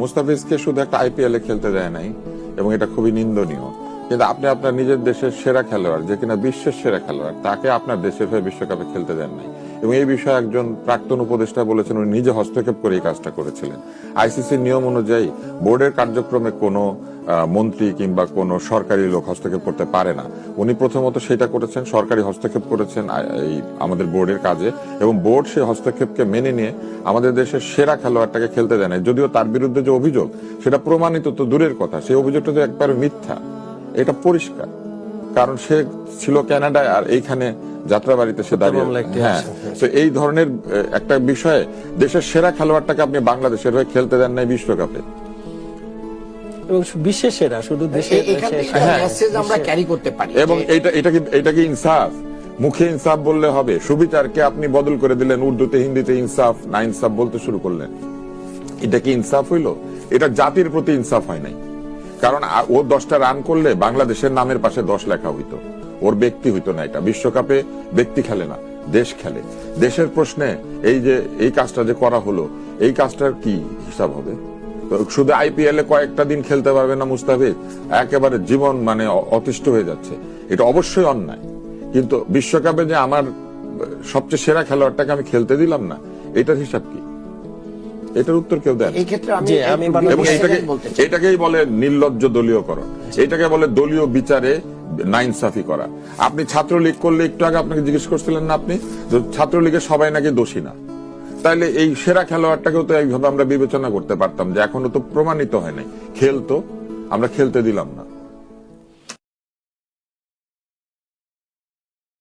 মুস্তাফিজকে শুধু একটা আইপিএল খেলতে দেয় নাই এবং এটা খুবই নিন্দনীয়। কিন্তু আপনি আপনার নিজের দেশের সেরা খেলোয়াড়, যে কিনা বিশ্বের সেরা খেলোয়াড়, তাকে আপনার দেশের হয়ে বিশ্বকাপে খেলতে দেন নাই। এবং এই বিষয়ে একজন প্রাক্তন উপদেষ্টা বলেছেন, উনি নিজে হস্তক্ষেপ করে এই কাজটা করেছিলেন। আইসিসির নিয়ম অনুযায়ী বোর্ডের কার্যক্রমে কোনো মন্ত্রী কিংবা কোনো সরকারি লোক হস্তক্ষেপ করতে পারে না। উনি প্রথমত সেটা করেছেন, সরকারি হস্তক্ষেপ করেছেন এই আমাদের বোর্ডের কাজে। এবং বোর্ড সেই হস্তক্ষেপকে মেনে নিয়ে আমাদের দেশের সেরা খেলোয়াড়টাকে খেলতে দেয় যদিও তার বিরুদ্ধে যে অভিযোগ, সেটা প্রমাণিত তো দূরের কথা। সেই অভিযোগটা তো একবারে মিথ্যা। এটা পরিষ্কার। কারণ সে ছিল কানাডায় আর এইখানে যাত্রাবাড়িতে সে দাঁড়িয়ে হ্যাঁ তো এই ধরনের একটা বিষয়ে দেশের সেরা খেলোয়াড়টাকে আপনি বাংলাদেশের হয়ে খেলতে দেন নাই বিশ্বকাপে। এবং বিশ্বের সেরা শুধু মেসেজ আমরা ক্যারি করতে পারি এবং এটা এটা কি এটা কি ইনসাফ? মুখে ইনসাফ বললে হবে। সুবিচারকে আপনি বদল করে দিলেন উর্দুতে হিন্দিতে ইনসাফ না ইনসাফ বলতে শুরু করলেন। এটা কি ইনসাফ হইল? এটা জাতির প্রতি ইনসাফ হয় নাই। কারণ ও দশটা রান করলে বাংলাদেশের নামের পাশে দশ লেখা হইতো। ওর ব্যক্তি হইতো না এটা। বিশ্বকাপে ব্যক্তি খেলে না, দেশ খেলে। দেশের প্রশ্নে এই যে, এই কাজটা যে করা হলো, এই কাজটার কি হিসাব হবে? শুধু আইপিএল এ কয়েকটা দিন খেলতে পারবে না মুস্তাফিজ? একেবারে জীবন মানে অতিষ্ঠ হয়ে যাচ্ছে। এটা অবশ্যই অন্যায়। কিন্তু বিশ্বকাপে যে আমার সবচেয়ে সেরা খেলোয়াড়টাকে আমি খেলতে দিলাম না, এটার হিসাব কি? এটার উত্তর কেউ দেন? এই ক্ষেত্রে আমি জি, আমি একটু বাংলাদেশ- এবং এটাকে এটাকেই বলে নির্লজ্জ দলীয়করণ। এটাকে বলে দলীয় বিচারে নাইনসাফি করা। আপনি ছাত্রলীগ করলে একটু আগে আপনাকে জিজ্ঞেস করছিলেন না আপনি? যে ছাত্রলীগের সবাই নাকি দোষী না? তাইলে এই সেরা খেলোয়াড়টাকেও তো এইভাবে আমরা বিবেচনা করতে পারতাম যে এখনও তো প্রমাণিত হয় নাই খেলতো আমরা খেলতে দিলাম না।